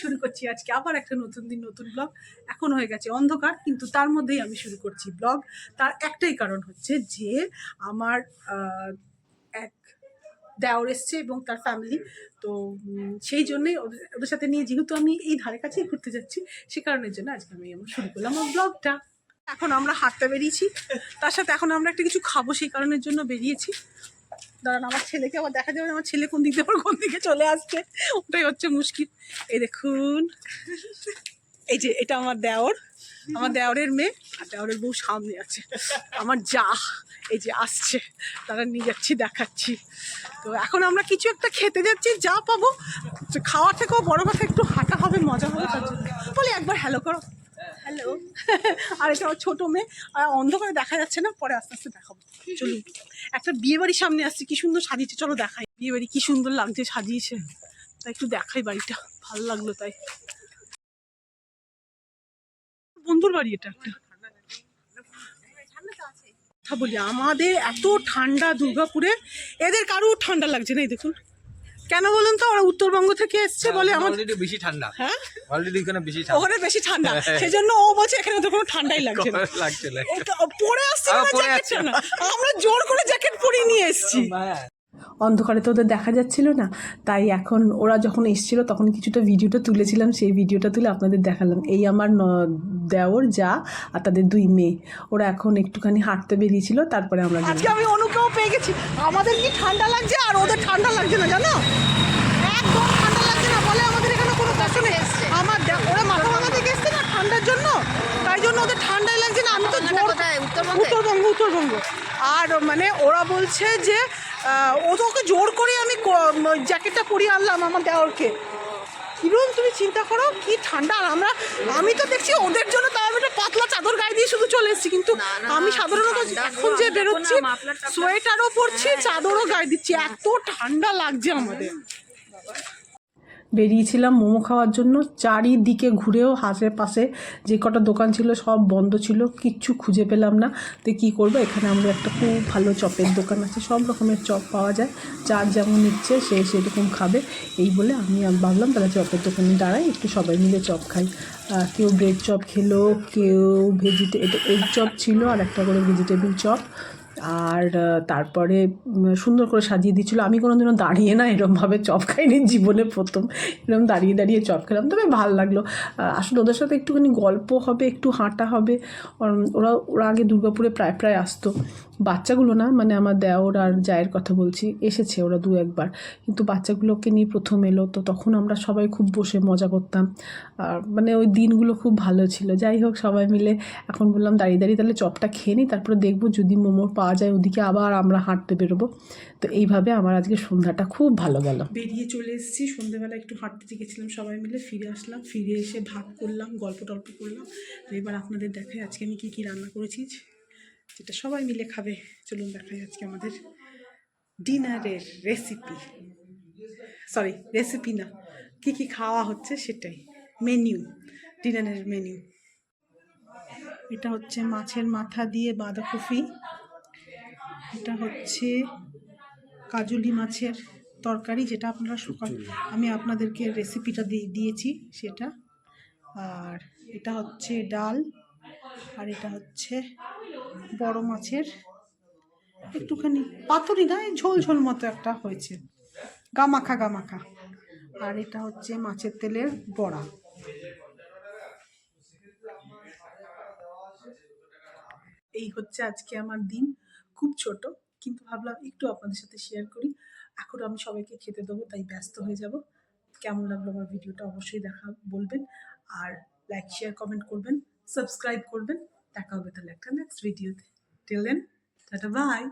শুরু করছি আজকে। আবার একটা নতুন দিন, নতুন ব্লগ এখন হয়ে গেছে অন্ধকার, কিন্তু তার মধ্যেই আমি শুরু করছি ব্লগ তার একটাই কারণ হচ্ছে যে, আমার এক দেওর এসছে এবং তার ফ্যামিলি তো সেই জন্যই ওদের সাথে নিয়ে যেহেতু আমি এই ধারে কাছেই ঘুরতে যাচ্ছি, সে কারণের জন্য আজকে আমি আমার শুরু করলাম আমার ব্লগটা এখন আমরা হাঁটতে বেরিয়েছি। তার সাথে এখন আমরা একটা কিছু খাব, সেই কারণের জন্য বেরিয়েছি। দাঁড়ান, আমার ছেলেকে আবার দেখা যাবে আমার ছেলে কোন দিক দিয়ে কোন দিকে চলে আসছে। ওটাই হচ্ছে মুশকিল। এই দেখুন, এই যে এটা আমার দেওর, আমার দেওরের মেয়ে, আর দেওরের বউ সামনে আছে। আমার যা, এই যে আসছে, তারা নিয়ে যাচ্ছি, দেখাচ্ছি। তো এখন আমরা কিছু একটা খেতে যাচ্ছি, যা পাবো। তো খাওয়ার থেকেও বড় কথা, একটু হাঁটা হবে, মজা হবে, তার জন্য। বলি একবার হ্যালো করো। হ্যালো আর এটা আমার ছোটো মেয়ে, আর অন্ধকারে দেখা যাচ্ছে না, পরে আস্তে আস্তে দেখাবো। চলুন। একটা বিয়ে বাড়ির সামনে আসছে, কি সুন্দর সাজিয়েছে। চলো দেখাই বিয়ে বাড়ি কি সুন্দর লাগছে সাজিয়েছে। তাই একটু দেখাই বাড়িটা, ভালো লাগল তাই। বন্ধুর বাড়ি এটা একটা। কথা বলি, আমাদের এত ঠান্ডা দুর্গাপুরে, এদের কারও ঠান্ডা লাগছে না, এই দেখুন। কেন বলুন তো? ওরা উত্তরবঙ্গ থেকে এসছে বলে আমার অলরেডি বেশি ঠান্ডা। হ্যাঁ? অলরেডি এখানে বেশি ঠান্ডা। ওখানে বেশি ঠান্ডা। সেজন্য ও বলছে এখানে তো কোনো ঠান্ডাই লাগছে না। লাগছে না পরে আসছে না জ্যাকেট না আমরা জোর করে জ্যাকেট পরে নিয়ে এসেছি। হ্যাঁ। অন্ধকারে তো ওদের দেখা যাচ্ছিল না। তাই এখন ওরা যখন এসেছিল তখন কিছুটা ভিডিওটা তুলেছিলাম। সেই ভিডিওটা তুলে আপনাদের দেখালাম। এই আমার ন- দেওর যা আর তাদের দুই মেয়ে। ওরা এখন একটুখানি হাঁটতে বেরিয়েছিল তারপরে আমরা আজকে আমি অনুকেও পেয়ে গেছি। আমাদের কি ঠান্ডা লাগছে? আর ওদের ঠান্ডা লাগছে না জানো? একদম ঠান্ডা লাগছে না বলে আমাদের এখানে কোনো কষ্ট নেই। আমার ওরা মাথা ভাঙা থেকে এসছে না ঠান্ডার জন্য? তাই জন্য ওদের ঠান্ডাই লাগছে না। আমি তো জোর উত্তরবঙ্গ উত্তরবঙ্গ। আর মানে ওরা বলছে যে ও তো ওকে জোর করে আমি জ্যাকেটটা পরিয়ে আনলাম আমার দেওয়ারকে কিরম তুমি চিন্তা করো কি ঠান্ডা। আর আমরা আমি তো দেখছি ওদের জন্য তাও আমি একটা পাতলা চাদর গায়ে দিয়ে শুধু চলে এসেছি। কিন্তু আমি সাধারণত এখন যে বেরোচ্ছি সোয়েটারও পরছি চাদরও গায়ে দিচ্ছি। এত ঠান্ডা লাগছে আমাদের। বেরিয়েছিলাম মোমো খাওয়ার জন্য। চারিদিকে ঘুরেও হাসে পাশে যে কটা দোকান ছিল সব বন্ধ ছিল, কিচ্ছু খুঁজে পেলাম না। তো কী করব? এখানে আমরা একটা খুব ভালো চপের দোকান আছে, সব রকমের চপ পাওয়া যায়। যার যেমন ইচ্ছে সে সেরকম খাবে। এই বলে আমি আম- ভাবলাম, তাহলে চপের দোকানে দাঁড়াই, একটু সবাই মিলে চপ খাই। কেউ ব্রেড চপ খেলো, কেউ ভেজিটে এটা এগ চপ ছিল আর একটা করে ভেজিটেবিল চপ। আর তারপরে সুন্দর করে সাজিয়ে দিচ্ছিল আমি কোনো দিনও দাঁড়িয়ে না এরমভাবে চপ খাইনি জীবনে প্রথম। এরকম দাঁড়িয়ে দাঁড়িয়ে চপ খেলাম। তবে ভালো লাগল। আসলে ওদের সাথে একটুখানি গল্প হবে, একটু হাঁটা হবে। ওরা ওরা আগে দুর্গাপুরে প্রায় প্রায় আসতো। বাচ্চাগুলো না মানে আমার দেওর আর জায়ের কথা বলছি, এসেছে ওরা দু একবার। কিন্তু বাচ্চাগুলোকে নিয়ে প্রথম এলো, তো তখন আমরা সবাই খুব বসে মজা করতাম। আর মানে ওই দিনগুলো খুব ভালো ছিল। যাই হোক, সবাই মিলে এখন বললাম, দাঁড়িয়ে দাঁড়িয়ে, তাহলে চপটা খেয়ে নিই, তারপরে দেখব যদি মোমো পাওয়া যায় ওদিকে আবার আমরা হাঁটতে বেরোবো। তো এইভাবে আমার আজকে সন্ধ্যাটা খুব ভালো গেল। বেরিয়ে চলে এসেছি, সন্ধ্যেবেলা একটু হাঁটতে গেছিলাম সবাই মিলে, ফিরে আসলাম, ফিরে এসে ভাত করলাম, গল্প টল্প করলাম তো এবার আপনাদের দেখাই আজকে আমি কী কী রান্না করেছি। যেটা সবাই মিলে খাবে। চলুন দেখাই আজকে আমাদের ডিনারের রেসিপি সরি রেসিপি না। কী কী খাওয়া হচ্ছে সেটাই। মেনিউ ডিনারের মেনিউ এটা হচ্ছে মাছের মাথা দিয়ে বাঁধাকপি। এটা হচ্ছে কাজুলি মাছের তরকারি যেটা আপনারা সকাল আমি আপনাদেরকে রেসিপিটা দিয়ে দিয়েছি সেটা। আর এটা হচ্ছে ডাল। আর এটা হচ্ছে বড় মাছের একটুখানি পাতুরি না ঝোল ঝোল মতো একটা হয়েছে। গামাখা গামাখা। আর এটা হচ্ছে মাছের তেলের বড়া। এই হচ্ছে আজকে আমার দিন, খুব ছোট, কিন্তু ভাবলাম একটু আপনাদের সাথে শেয়ার করি। এখন আমি সবাইকে খেতে দেবো, তাই ব্যস্ত হয়ে যাব। কেমন লাগল আমার ভিডিওটা অবশ্যই দেখা, বলবেন। আর লাইক শেয়ার কমেন্ট করবেন সাবস্ক্রাইব করবেন। দেখা হবে তাহলে একটা নেক্সট ভিডিওতে টিল দেন টাটা বাই